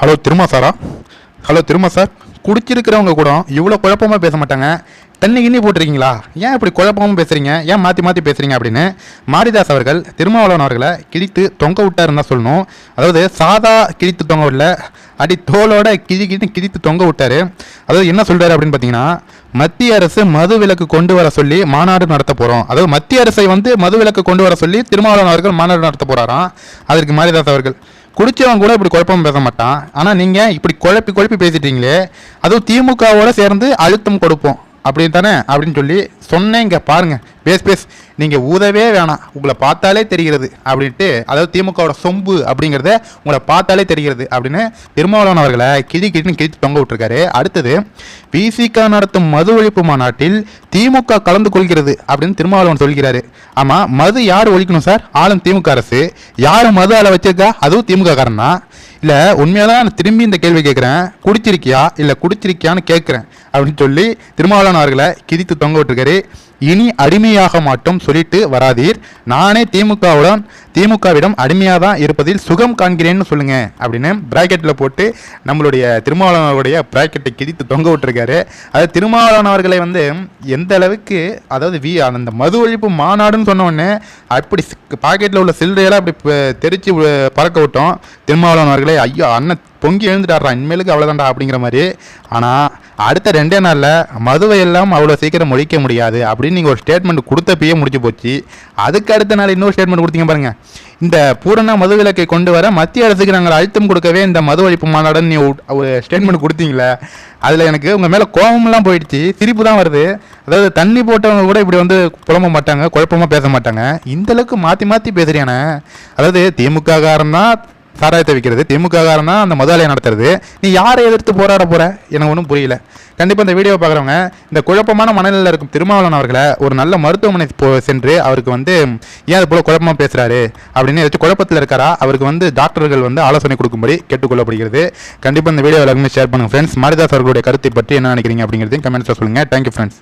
Hello Thiruma சாரா? Hello Thiruma sir. குடிச்சிருக்கிறவங்க கூட இவ்வளோ குழப்பமாக பேச மாட்டாங்க. தண்ணி கிண்ணி போட்டிருக்கீங்களா? ஏன் இப்படி குழப்பமாக பேசுகிறீங்க ஏன் மாற்றி மாற்றி பேசுகிறீங்க அப்படின்னு மாரிதாஸ் அவர்கள் திருமாவளவன் அவர்களை கிழித்து தொங்க விட்டாருன்னு தான் சொல்லணும். அதாவது சாதா கிழித்து தொங்க விடல. அடி தோலோட கிழி கிழி கிழித்து தொங்க விட்டார். அதாவது என்ன சொல்கிறாரு அப்படின்னு பார்த்தீங்கன்னா மத்திய அரசு மது விலக்கு கொண்டு வர சொல்லி மாநாடு நடத்த போகிறோம் அதாவது மத்திய அரசை வந்து மது விலக்கு கொண்டு வர சொல்லி திருமாவளவன் அவர்கள் மாநாடு நடத்த போகிறாராம் அதற்கு மாரிதாஸ் அவர்கள் குடிச்சவன் கூட இப்படி குழப்பம் பேச மாட்டான். ஆனால் நீங்கள் இப்படி குழப்பி குழப்பி பேசிட்டீங்களே அதுவும் திமுகவோட சேர்ந்து அழுத்தம் கொடுப்போம். அப்படின்னு தானே அப்படின்னு சொல்லி சொன்னேங்க பாருங்க பேஸ் பேஸ். நீங்கள் ஊதவே வேணாம். உங்களை பார்த்தாலே தெரிகிறது அப்படின்ட்டு அதாவது திமுகவோட சொம்பு அப்படிங்கிறத உங்களை பார்த்தாலே தெரிகிறது அப்படின்னு திருமாவளவன் அவர்களை கிழி கிழின்னு கிழித்து தொங்க விட்டுருக்காரு. அடுத்தது பிசிக நடத்தும் மது ஒழிப்பு மாநாட்டில் திமுக கலந்து கொள்கிறது அப்படின்னு திருமாவளவன் சொல்கிறாரு. ஆமாம் மது யார் ஒழிக்கணும் சார்? ஆளும் திமுக அரசு. யார் மது ஆளை வச்சிருக்கா? அதுவும் திமுக காரனா இல்லை உண்மையாக தான் நான் திரும்பி இந்த கேள்வி கேட்குறேன். குடிச்சிருக்கியா? இல்லை குடிச்சிருக்கியான்னு கேட்குறேன். அப்படின்னு சொல்லி திருமாவளவன் அவர்களை தொங்க விட்டுருக்காரு. இனி அடிமையாக மாட்டோம் சொல்லிட்டு வராதீர். நானே திமுகவுடன் திமுகவிடம் அடிமையாக தான் இருப்பதில் சுகம் காண்கிறேன்னு சொல்லுங்க அப்படின்னு பிராக்கெட்டில் போட்டு நம்மளுடைய திருமாவளவன் பிராக்கெட்டை கிழித்து தொங்க விட்டுருக்காரு. அதாவது திருமாவளவன் அவர்களை வந்து எந்த அளவுக்கு அதாவது வி அந்த மது ஒழிப்பு மாநாடுன்னு சொன்னோடனே அப்படி பாக்கெட்டில் உள்ள சில்லறையெல்லாம் அப்படி தெரிச்சு பறக்க விட்டோம். திருமாவளவன் அவர்களே ஐயோ அண்ணன் பொங்கி எழுந்துட்டாரா இனிமேலுக்கு அவ்வளோதான்டா அப்படிங்கிற மாதிரி. ஆனால் அடுத்த ரெண்டே நாளில் மதுவை எல்லாம் அவ்வளோ சீக்கிரம் ஒழிக்க முடியாது அப்படின்னு நீங்கள் ஒரு ஸ்டேட்மெண்ட் கொடுத்தப்பயே முடிச்சு போச்சு. அதுக்கு அடுத்த நாள் இன்னொரு ஸ்டேட்மெண்ட் கொடுத்தீங்க பாருங்கள் இந்த பூரண மது விலக்கை கொண்டு வர மத்திய அரசுக்கு நாங்கள் அழுத்தம் கொடுக்கவே இந்த மது ஒழிப்பு மாநாடுன்னு நீ ஒரு- ஸ்டேட்மெண்ட் கொடுத்தீங்களே அதில் எனக்கு உங்கள் மேலே கோபம்லாம் போயிடுச்சு. சிரிப்பு தான் வருது. அதாவது தண்ணி போட்டவங்க கூட இப்படி வந்து புலம்ப மாட்டாங்க குழப்பமாக பேச மாட்டாங்க. இந்த அளவுக்கு மாற்றி மாற்றி பேசுறியானே அதாவது திமுக காரன் தான் சாராயத்தை விற்கிறது திமுக காரன் அந்த முதலாளியை நடத்துறது. நீ யாரை எதிர்த்து போராட போற? எனக்கு ஒன்றும் புரியல. கண்டிப்பாக இந்த வீடியோவை பார்க்குறவங்க இந்த குழப்பமான மனநிலையில் இருக்கும் திருமாவளவன் அவர்களை ஒரு நல்ல மருத்துவமனை போ சென்று அவருக்கு வந்து ஏன் அது போல் குழப்பமாக பேசுகிறாரு அப்படின்னு ஏதாச்சும் குழப்பத்தில் இருக்காரா? அவருக்கு வந்து டாக்டர்கள் வந்து ஆலோசனை கொடுக்கும்படி கேட்டுக்கொள்ளப்படுகிறது. கண்டிப்பாக இந்த வீடியோ எல்லாருமே ஷேர் பண்ணுங்கள் ஃப்ரெண்ட்ஸ் மாரிதாஸ் அவர்களுடைய கருத்தை பற்றி என்ன நினைக்கிறீங்க அப்படிங்கிறதையும் கமெண்ட்ஸில் சொல்லுங்கள் தேங்க்யூ ஃப்ரெண்ட்ஸ்